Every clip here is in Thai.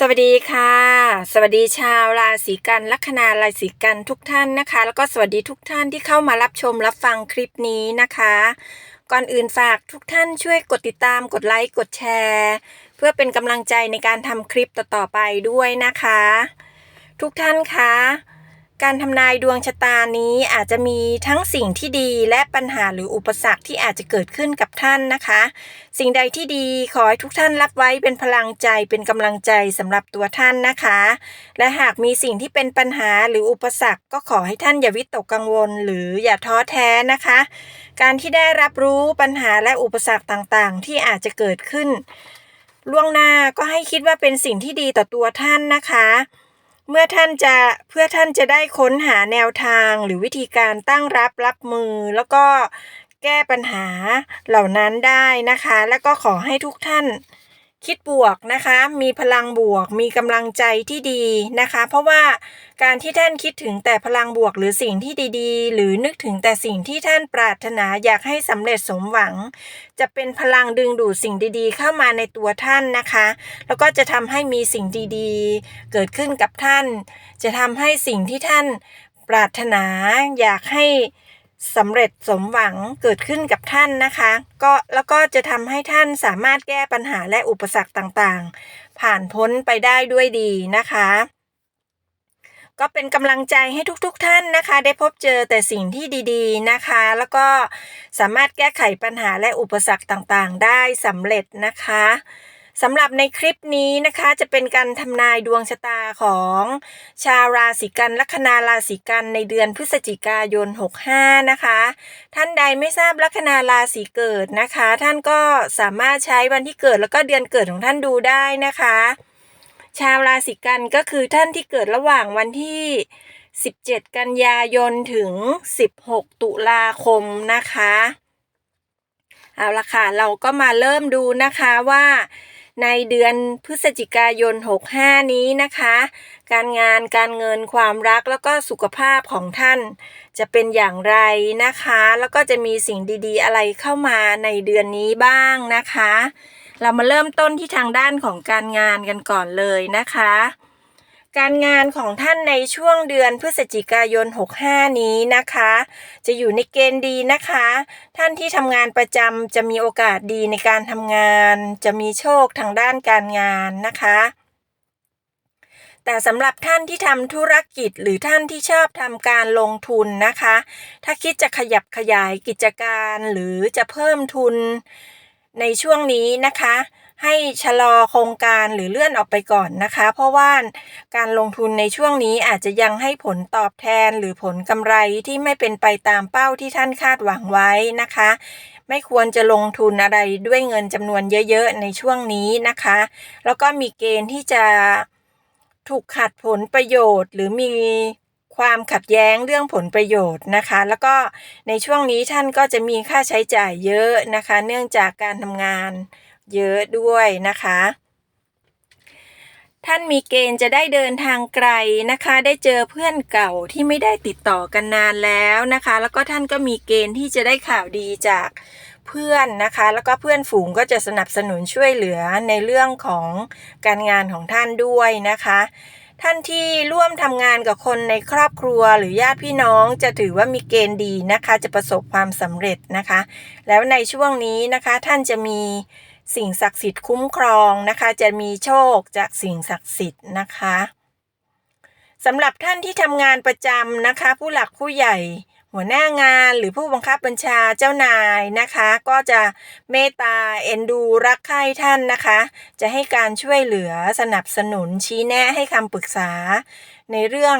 สวัสดีค่ะ สวัสดีชาวราศีกันลัคนาราศีกันทุกท่านนะคะ แล้วก็สวัสดีทุกท่านที่เข้ามารับชมรับฟังคลิปนี้นะคะ ก่อนอื่นฝากทุกท่านช่วยกดติดตามกดไลค์กดแชร์ เพื่อเป็นกำลังใจในการทำคลิปต่อๆไปด้วยนะคะ ทุกท่านคะ การทำนายดวงชะตานี้อาจจะมีทั้งสิ่งที่ดีและปัญหาหรืออุปสรรคที่อาจจะเกิดขึ้นกับท่านนะคะ สิ่งใดที่ดีขอให้ทุกท่านรับไว้เป็นพลังใจเป็นกำลังใจสำหรับตัวท่านนะคะ และหากมีสิ่งที่เป็นปัญหาหรืออุปสรรค ก็ขอให้ท่านอย่าวิตกกังวล หรืออย่าท้อแท้นะคะ การที่ได้รับรู้ปัญหาและอุปสรรคต่างๆ ที่อาจจะเกิดขึ้น ล่วงหน้าก็ให้คิดว่าเป็นสิ่งที่ดีต่อตัวท่านนะคะ เมื่อท่านจะเพื่อท่านจะได้ค้นหาแนวทางหรือวิธีการตั้งรับรับมือ แล้วก็แก้ปัญหาเหล่านั้นได้นะคะ แล้วก็ขอให้ทุกท่าน คิดบวกนะคะ มีพลังบวก มีกำลังใจที่ดีนะคะ เพราะว่าการที่ท่านคิดถึงแต่พลังบวกหรือสิ่งที่ดีๆ หรือนึกถึงแต่สิ่งที่ท่านปรารถนาอยากให้สำเร็จสมหวัง จะเป็นพลังดึงดูดสิ่งดีๆ เข้ามาในตัวท่านนะคะ แล้วก็จะทำให้มีสิ่งดีๆ เกิดขึ้นกับท่าน จะทำให้สิ่งที่ท่านปรารถนาอยากให้ สำเร็จสมหวังเกิดขึ้นกับท่านนะคะ ก็แล้วก็จะทำให้ท่านสามารถแก้ปัญหาและอุปสรรคต่างๆ ผ่านพ้นไปได้ด้วยดีนะคะ ก็เป็นกำลังใจให้ทุกๆทท่านนะคะ ได้พบเจอแต่สิ่งที่ดีๆนะคะ แล้วก็สามารถแก้ไขปัญหาและอุปสรรคต่างๆ ได้สำเร็จนะคะ สำหรับในคลิปนี้นะคะจะเป็นการทำนายดวงชะตาของชาวราศีกันลัคนาราศีกันในเดือนพฤศจิกายน 65 นะคะ ท่านใดไม่ทราบลัคนาราศีเกิดนะคะ ท่านก็สามารถใช้วันที่เกิดแล้วก็เดือนเกิดของท่านดูได้นะคะ ชาวราศีกันก็คือท่านที่เกิดระหว่างวันที่ 17 กันยายนถึง 16 ตุลาคมนะคะเอาละค่ะเราก็มาเริ่มดูนะคะว่า ในเดือนพฤศจิกายน 65 นี้นะคะ การงานการเงินความรักแล้วก็สุขภาพของท่าน จะเป็นอย่างไรนะคะ แล้วก็จะมีสิ่งดีๆ อะไรเข้ามาในเดือนนี้บ้างนะคะ เรามาเริ่มต้นที่ทางด้านของการงานกันก่อนเลยนะคะ การงานของท่านในช่วงเดือนพฤศจิกายน 65 นี้นะคะ จะอยู่ในเกณฑ์ดีนะคะ ท่านที่ทำงานประจำจะมีโอกาสดีในการทำงาน จะมีโชคทางด้านการงานนะคะแต่สำหรับท่านที่ทำธุรกิจหรือท่านที่ชอบทำการลงทุนนะคะ ถ้าคิดจะขยับขยายกิจการหรือจะเพิ่มทุนในช่วงนี้นะคะ ให้ชะลอโครงการหรือเลื่อนออกไปก่อนนะคะ เพราะว่าการลงทุนในช่วงนี้อาจจะยังให้ผลตอบแทนหรือผลกำไรที่ไม่เป็นไปตามเป้าที่ท่านคาดหวังไว้นะคะ ไม่ควรจะลงทุนอะไรด้วยเงินจำนวนเยอะๆในช่วงนี้นะคะ แล้วก็มีเกณฑ์ที่จะถูกขัดผลประโยชน์ หรือมีความขัดแย้งเรื่องผลประโยชน์นะคะ แล้วก็ในช่วงนี้ท่านก็จะมีค่าใช้จ่ายเยอะนะคะ เนื่องจากการทำงาน เยอะด้วยนะคะ ท่านมีเกณฑ์จะได้เดินทางไกลนะคะ ได้เจอเพื่อนเก่าที่ไม่ได้ติดต่อกันนานแล้วนะคะ แล้วก็ท่านก็มีเกณฑ์ที่จะได้ข่าวดีจากเพื่อนนะคะ แล้วก็เพื่อนฝูงก็จะสนับสนุนช่วยเหลือในเรื่องของการงานของท่านด้วยนะคะท่านที่ร่วมทำงานกับคนในครอบครัวหรือญาติพี่น้องจะถือว่ามีเกณฑ์ดีนะคะ จะประสบความสำเร็จนะคะ แล้วในช่วงนี้นะคะท่านจะมี สิ่งศักดิ์สิทธิ์คุ้มครองนะคะ จะมีโชคจากสิ่งศักดิ์สิทธิ์นะคะสำหรับท่านที่ทำงานประจำนะคะ ผู้หลักผู้ใหญ่หัวหน้างานหรือผู้บังคับบัญชาเจ้านายนะคะ ก็จะเมตตาเอ็นดูรักใคร่ท่านนะคะ จะให้การช่วยเหลือสนับสนุนชี้แนะให้คำปรึกษาในเรื่อง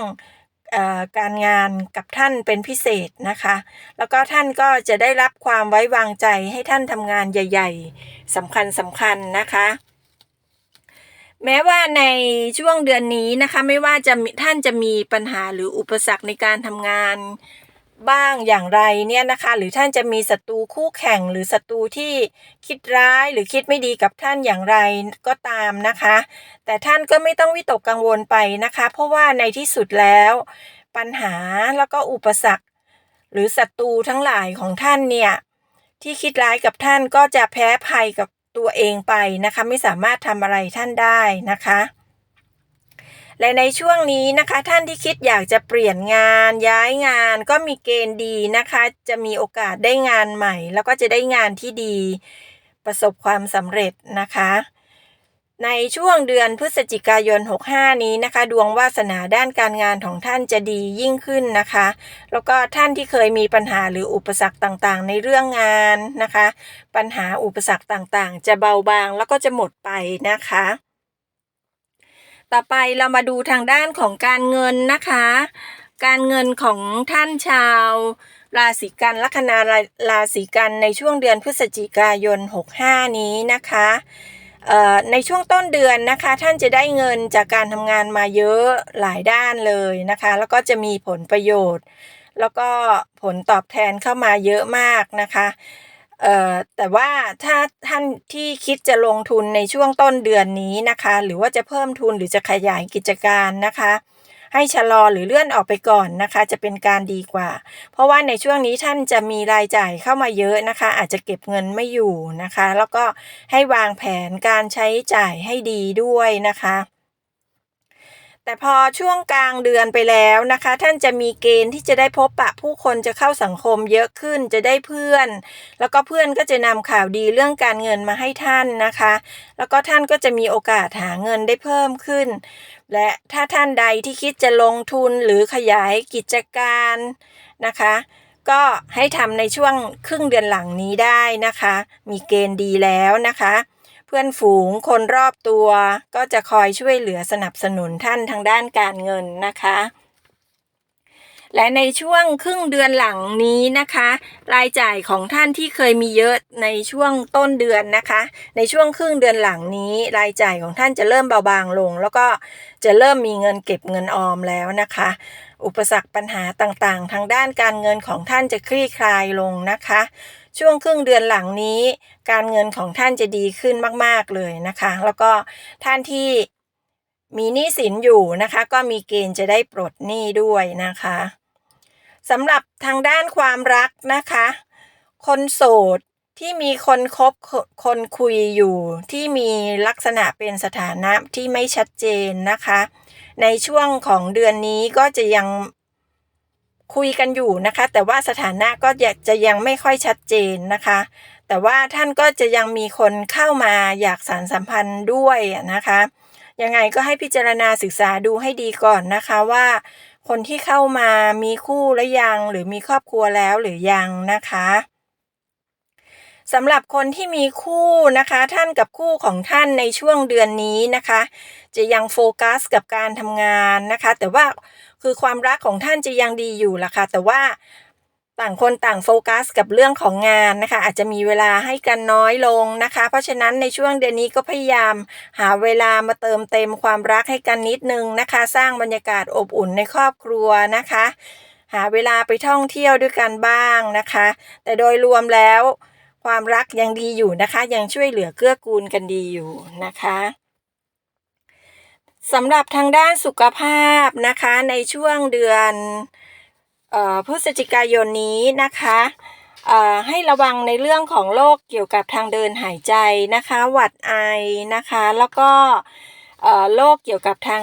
การงานกับท่านเป็นพิเศษนะคะ แล้วก็ท่านก็จะได้รับความไว้วางใจให้ท่านทำงานใหญ่ ๆสำคัญสำคัญนะคะ แม้ว่าในช่วงเดือนนี้นะคะ ไม่ว่าจะท่านจะมีปัญหาหรืออุปสรรคในการทำงาน บ้างอย่างไรเนี่ยนะคะ หรือท่านจะมีศัตรูคู่แข่งหรือศัตรูที่คิดร้ายหรือคิดไม่ดีกับท่านอย่างไรก็ตามนะคะ แต่ท่านก็ไม่ต้องวิตกกังวลไปนะคะ เพราะว่าในที่สุดแล้ว ปัญหาแล้วก็อุปสรรค หรือศัตรูทั้งหลายของท่านเนี่ยที่คิดร้ายกับท่านก็จะแพ้ภัยกับตัวเองไปนะคะ ไม่สามารถทำอะไรท่านได้นะคะ และในช่วงนี้นะคะท่านที่คิดอยากจะเปลี่ยนงานย้ายงานก็มีเกณฑ์ดีนะคะ จะมีโอกาสได้งานใหม่ แล้วก็จะได้งานที่ดี ประสบความสำเร็จนะคะในช่วงเดือนพฤศจิกายน 65 นี้นะคะ ดวงวาสนาด้านการงานของท่านจะดียิ่งขึ้นนะคะ แล้วก็ท่านที่เคยมีปัญหาหรืออุปสรรคต่างๆ ในเรื่องงานนะคะ ปัญหาอุปสรรคต่างๆ จะเบาบางแล้วก็จะหมดไปนะคะ ต่อไปเรามาดูทางด้านของการเงินนะคะ การเงินของท่านชาว ราศีกันลัคนาราศีกันในช่วงเดือนพฤศจิกายน 65 นี้นะคะเอ่อในช่วงต้นเดือนนะคะท่านจะได้เงินจากการทำงานมาเยอะหลายด้านเลยนะคะ แล้วก็จะมีผลประโยชน์ แล้วก็ผลตอบแทนเข้ามาเยอะมากนะคะ เอ่อแต่ว่าถ้าท่านที่คิดจะลงทุนในช่วงต้นเดือนนี้นะคะ หรือว่าจะเพิ่มทุนหรือจะขยายกิจการนะคะ ให้ชะลอหรือเลื่อนออกไปก่อนนะคะ จะเป็นการดีกว่า เพราะว่าในช่วงนี้ท่านจะมีรายจ่ายเข้ามาเยอะนะคะ อาจจะเก็บเงินไม่อยู่นะคะ แล้วก็ให้วางแผนการใช้จ่ายให้ดีด้วยนะคะ แต่พอช่วงกลางเดือนไปแล้วนะคะ ท่านจะมีเกณฑ์ที่จะได้พบปะผู้คนจะเข้าสังคมเยอะขึ้นจะได้เพื่อน แล้วก็เพื่อนก็จะนำข่าวดีเรื่องการเงินมาให้ท่านนะคะ แล้วก็ท่านก็จะมีโอกาสหาเงินได้เพิ่มขึ้น และถ้าท่านใดที่คิดจะลงทุนหรือขยายกิจการนะคะ ก็ให้ทำในช่วงครึ่งเดือนหลังนี้ได้นะคะ มีเกณฑ์ดีแล้วนะคะ เพื่อนฝูงคนรอบตัว ก็จะคอยช่วยเหลือสนับสนุนท่านทางด้านการเงินนะคะ และในช่วงครึ่งเดือนหลังนี้นะคะ รายจ่ายของท่านที่เคยมีเยอะในช่วงต้นเดือนนะคะ ในช่วงครึ่งเดือนหลังนี้ รายจ่ายของท่านจะเริ่มเบาบางลง แล้วก็จะเริ่มมีเงินเก็บเงินออมแล้วนะคะอุปสรรคปัญหาต่างๆ ทางด้านการเงินของท่านจะคลี่คลายลงนะคะ ช่วงครึ่งเดือนหลังนี้ การเงินของท่านจะดีขึ้นมาก ๆ เลยนะคะ แล้วก็ท่านที่มีหนี้สินอยู่นะคะ ก็มีเกณฑ์จะได้ปลดหนี้ด้วยนะคะสำหรับทางด้านความรักนะคะ คนโสดที่มีคนคบคนคุยอยู่ที่มีลักษณะเป็นสถานะที่ไม่ชัดเจนนะคะ ในช่วงของเดือนนี้ก็จะยัง คุยกันอยู่นะคะ แต่ว่าสถานะก็จะยังไม่ค่อยชัดเจนนะคะ แต่ว่าท่านก็จะยังมีคนเข้ามาอยากสารสัมพันธ์ด้วยนะคะ ยังไงก็ให้พิจารณาศึกษาดูให้ดีก่อนนะคะว่า คนที่เข้ามามีคู่หรือยัง หรือมีครอบครัวแล้วหรือยังนะคะสำหรับคนที่มีคู่นะคะ ท่านกับคู่ของท่านในช่วงเดือนนี้นะคะ จะยังโฟกัสกับการทำงานนะคะ แต่ว่า คือความรักของท่านจะยังดีอยู่ล่ะค่ะ แต่ว่าต่างคนต่างโฟกัสกับเรื่องของงานนะคะ อาจจะมีเวลาให้กันน้อยลงนะคะ เพราะฉะนั้นในช่วงเดือนนี้ก็พยายาม หาเวลามาเติมเต็มความรักให้กันนิดนึงนะคะ สร้างบรรยากาศอบอุ่นในครอบครัวนะคะ หาเวลาไปท่องเที่ยวด้วยกันบ้างนะคะ แต่โดยรวมแล้ว ความรักยังดีอยู่นะคะ ยังช่วยเหลือเกื้อกูลกันดีอยู่นะคะ สำหรับทางด้านสุขภาพนะคะในช่วงเดือนพฤศจิกายนนี้นะคะให้ระวังในเรื่องของโรคเกี่ยวกับทางเดินหายใจนะคะ หวัดไอนะคะ แล้วก็โรคเกี่ยวกับทาง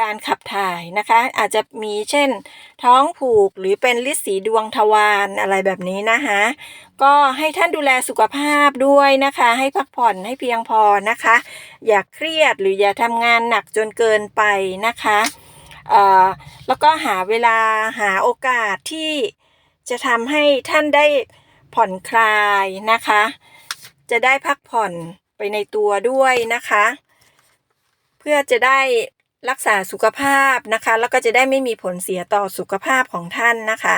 การขับถ่ายนะคะ อาจจะมีเช่น ท้องผูกหรือเป็นลิสีดวงทวารอะไรแบบนี้นะคะก็ให้ท่านดูแลสุขภาพด้วยนะคะ ให้พักผ่อนให้เพียงพอนะคะ อย่าเครียดหรืออย่าทำงานหนักจนเกินไปนะคะแล้วก็หาเวลาหาโอกาสที่จะทำให้ท่านได้ผ่อนคลายนะคะ จะได้พักผ่อนไปในตัวด้วยนะคะ เพื่อจะได้ รักษาสุขภาพนะคะ แล้วก็จะได้ไม่มีผลเสียต่อสุขภาพของท่านนะคะ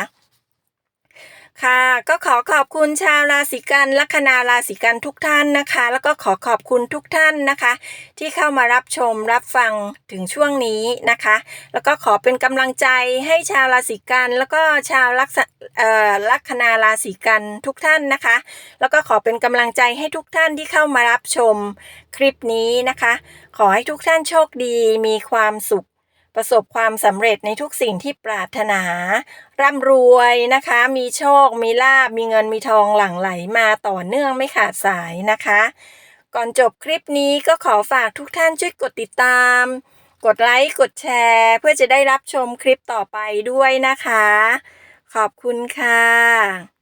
ค่ะ ก็ขอขอบคุณชาวราศีกันลัคนาราศีกันทุกท่านนะคะ แล้วก็ขอขอบคุณทุกท่านนะคะ ที่เข้ามารับชมรับฟังถึงช่วงนี้นะคะ แล้วก็ขอเป็นกำลังใจให้ชาวราศีกันแล้วก็ชาวลักลัคนาราศีกันทุกท่านนะคะ แล้วก็ขอเป็นกำลังใจให้ทุกท่านที่เข้ามารับชมคลิปนี้นะคะ ขอให้ทุกท่านโชคดีมีความสุข ประสบความสำเร็จในทุกสิ่งที่ปรารถนา ร่ำรวยนะคะ มีโชค มีลาบ มีเงินมีทองหลั่งไหลมาต่อเนื่องไม่ขาดสายนะคะ ก่อนจบคลิปนี้ก็ขอฝากทุกท่านช่วยกดติดตาม กดไลค์ กดแชร์ เพื่อจะได้รับชมคลิปต่อไปด้วยนะคะ ขอบคุณค่ะ